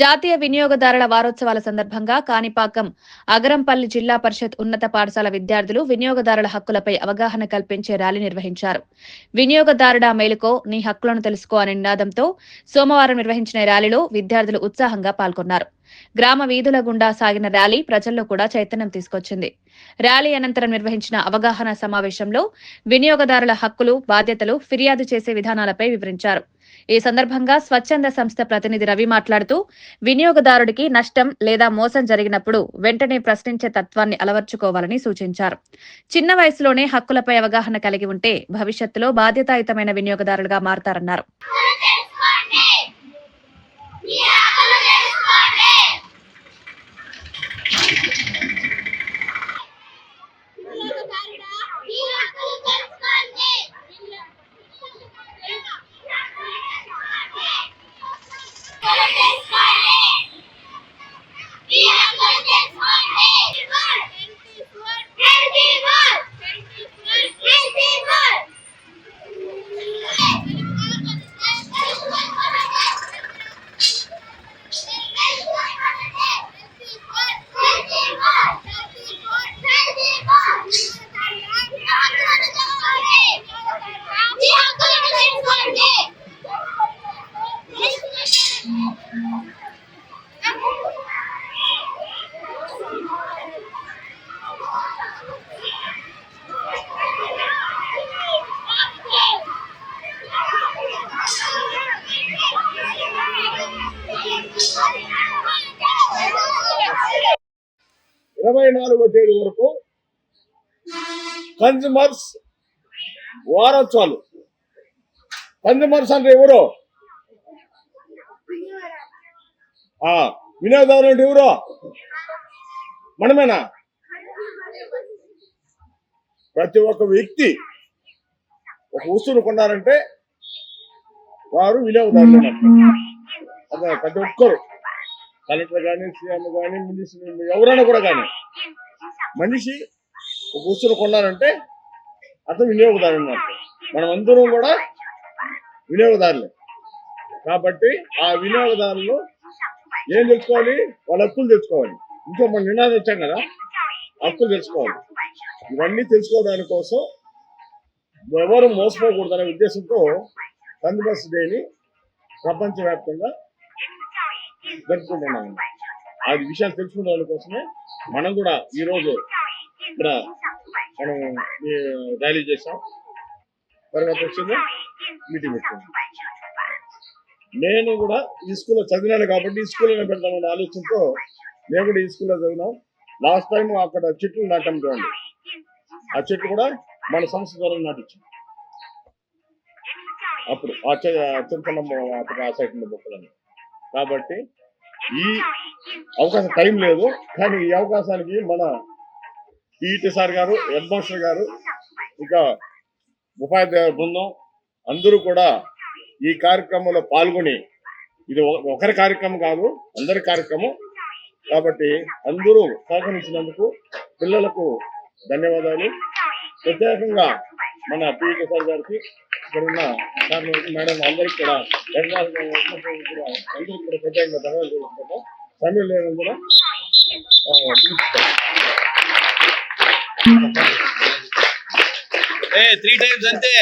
జాతీయ వినియోగదారుల వారోత్సవాల సందర్భంగా కాణిపాకం అగరంపల్లి జిల్లా పరిషత్ ఉన్నత పాఠశాల విద్యార్థులు వినియోగదారుల హక్కులపై అవగాహన కల్పించే ర్యాలీ నిర్వహించారు. వినియోగదారుడా మేలుకో నీ హక్కులను తెలుసుకో అనే నినాదంతో సోమవారం నిర్వహించిన ర్యాలీలో విద్యార్థులు ఉత్సాహంగా పాల్గొన్నారు. గ్రామ వీధుల గుండా సాగిన ర్యాలీ ప్రజల్లో కూడా చైతన్యం తీసుకొచ్చింది. ర్యాలీ అనంతరం నిర్వహించిన అవగాహన సమావేశంలో వినియోగదారుల హక్కులు బాధ్యతలు ఫిర్యాదు చేసే విధానాలపై వివరించారు. ఈ సందర్భంగా స్వచ్ఛంద సంస్థ ప్రతినిధి రవి మాట్లాడుతూ వినియోగదారుడికి నష్టం లేదా మోసం జరిగినప్పుడు వెంటనే ప్రశ్నించే తత్వాన్ని అలవర్చుకోవాలని సూచించారు. చిన్న వయసులోనే హక్కులపై అవగాహన కలిగి ఉంటే భవిష్యత్తులో బాధ్యతాయుతమైన వినియోగదారులుగా మారతారన్నారు. ఇరవై నాలుగో తేదీ వరకు కన్జ్యూమర్స్ వారోత్సవాలు. కన్జ్యూమర్స్ అంటే ఎవరు? ఆ, వినియోగదారులు అంటే ఎవరు? మనమేనా? ప్రతి ఒక్క వ్యక్తి ఒక వస్తువును కొన్నారంటే వారు వినియోగదారులు ప్రతి ఒక్కరు. కలెక్టర్ కానీ సీఎం కానీ మినిస్టర్ ఎవరైనా కూడా కానీ మనిషి ఒక వస్తువులు కొన్నారంటే అతను వినియోగదారు అన్నట్టు మనం అందరం కూడా వినియోగదారులే. కాబట్టి ఆ వినియోగదారులు ఏం తెలుసుకోవాలి? వాళ్ళ హక్కులు తెచ్చుకోవాలి ఇంకో మన నినాదం వచ్చాం కదా హక్కులు తెచ్చుకోవాలి ఇవన్నీ తెలుసుకోవడాని కోసం ఎవరు మోసపోకూడదనే ఉద్దేశంతో కన్జ్యూమర్స్ డేని ప్రపంచవ్యాప్తంగా జరుపుకుంటున్నాము ఆ విషయాలు తెలుసుకునే వాళ్ళ కోసమే మనం కూడా ఈరోజు ఇక్కడ మనం ర్యాలీ చేసాం తర్వాత వచ్చింది మీటింగ్ పెట్టుకున్నాం నేను కూడా ఈ స్కూల్లో చదివినాను కాబట్టి ఈ స్కూల్లోనే పెడతామనే ఆలోచనతో నేను కూడా ఈ స్కూల్లో చదివినాం. లాస్ట్ టైం అక్కడ చెట్లు నాటాం చూడండి. ఆ చెట్లు కూడా మన సంస్థ ద్వారా నాటించాం. అప్పుడు ఆ చింతనమ్మ అప్పుడు ఆ సైట్ మొక్కలని కాబట్టి ఈ అవకాశం టైం లేదు. కానీ ఈ అవకాశానికి మన పిఈటి సార్ గారు హెడ్ మాస్టర్ గారు ఇంకా ఉపాధ్యాయ బృందం అందరూ కూడా ఈ కార్యక్రమంలో పాల్గొని ఇది ఒక- ఒకరి కార్యక్రమం కాదు అందరి కార్యక్రమం. కాబట్టి అందరూ సహకరించినందుకు పిల్లలకు ధన్యవాదాలు. ప్రత్యేకంగా మన పిఈటి సార్ గారికి ఇక్కడ ఉన్న సార్ మేడం అందరికి కూడా గారికి కూడా అందరికీ కూడా ప్రత్యేకంగా ధన్యవాదాలు తెలుసుకుంటాం సమయం ముగిస్తాం. ఏ త్రీ టైమ్స్ అంతే